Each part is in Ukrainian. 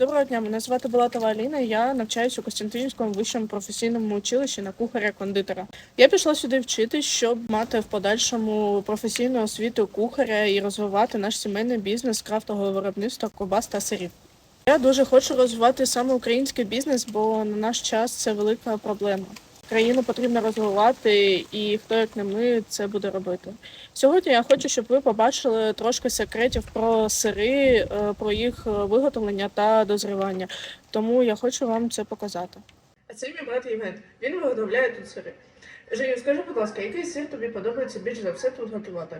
Доброго дня, мене звати Балатова Аліна. Я навчаюсь у Костянтинівському вищому професійному училищі на кухаря-кондитера. Я пішла сюди вчитись, щоб мати в подальшому професійну освіту кухаря і розвивати наш сімейний бізнес крафтового виробництва кобас та сирів. Я дуже хочу розвивати саме український бізнес, бо на наш час це велика проблема. Країну потрібно розвивати, і хто як не ми це буде робити. Сьогодні я хочу, щоб ви побачили трошки секретів про сири, е, про їх виготовлення та дозрівання. Тому я хочу вам це показати. А це мій брат Євген. Він виготовляє тут сири. Женю, скажи, будь ласка, який сир тобі подобається більш за все тут готувати?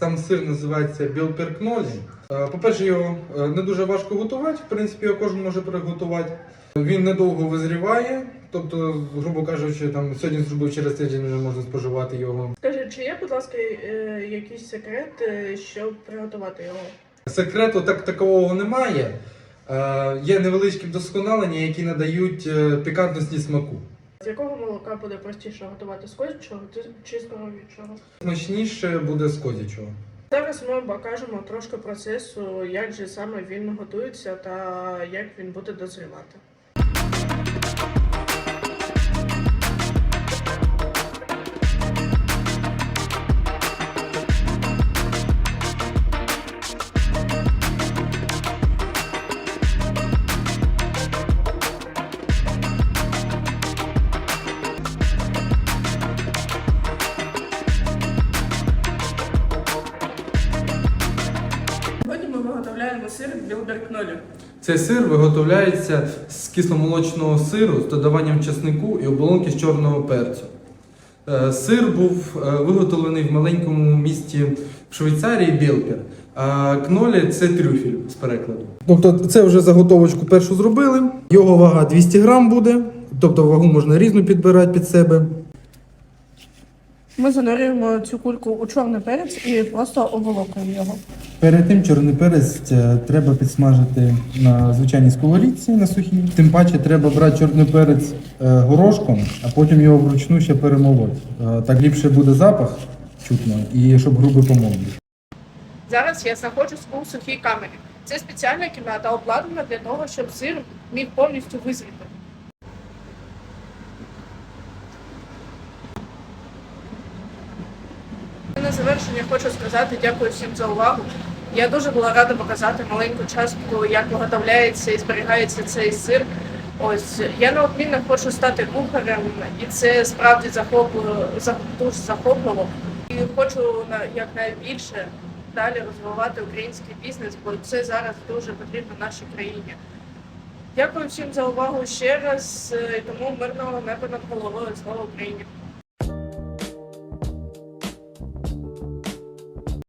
Сам сир називається білперкнолі. Е, По-перше, його е, не дуже важко готувати, в принципі, його кожен може приготувати. Він недовго визріває, тобто, грубо кажучи, там сьогодні зробив через тиждень вже можна споживати його. Скажи, чи є, будь ласка, е, якийсь секрет, щоб приготувати його? Секрету так такового немає. Є невеличкі вдосконалення, які надають пікантності смаку. З якого молока буде простіше готувати з козячого чи з коров'ячого? Смачніше буде з козячого. Зараз ми покажемо трошки процесу, як же саме він готується та як він буде дозрівати. Виготовляємо сир білберкнолі. Цей сир виготовляється з кисломолочного сиру з додаванням чеснику і оболонки з чорного перцю. Е, Сир був е, виготовлений в маленькому місті в Швейцарії Білкер. А кнолі це трюфель з перекладу. Тобто це вже заготовочку першу зробили. Його вага 200 грам буде, тобто вагу можна різну підбирати під себе. Ми занурюємо цю кульку у чорний перець і просто обволокуємо його. Перед тим чорний перець е, треба підсмажити на звичайній сковорідці на сухій. Тим паче треба брати чорний перець е, горошком, а потім його вручну ще перемолоти. Е, Так ліпше буде запах чутно і щоб груби помолоді. Зараз я знаходжусь у сухій камері. Це спеціальна кімната обладнана для того, щоб сир міг повністю визріти. На завершення хочу сказати дякую всім за увагу. Я дуже була рада показати маленьку частку, як виготовляється і зберігається цей сир. Ось я неодмінно хочу стати кухарем, і це справді захопливо, дуже захопливо. І хочу на якнайбільше далі розвивати український бізнес, бо це зараз дуже потрібно нашій країні. Дякую всім за увагу ще раз. е, і Тому мирного неба над головою. Слава Україні!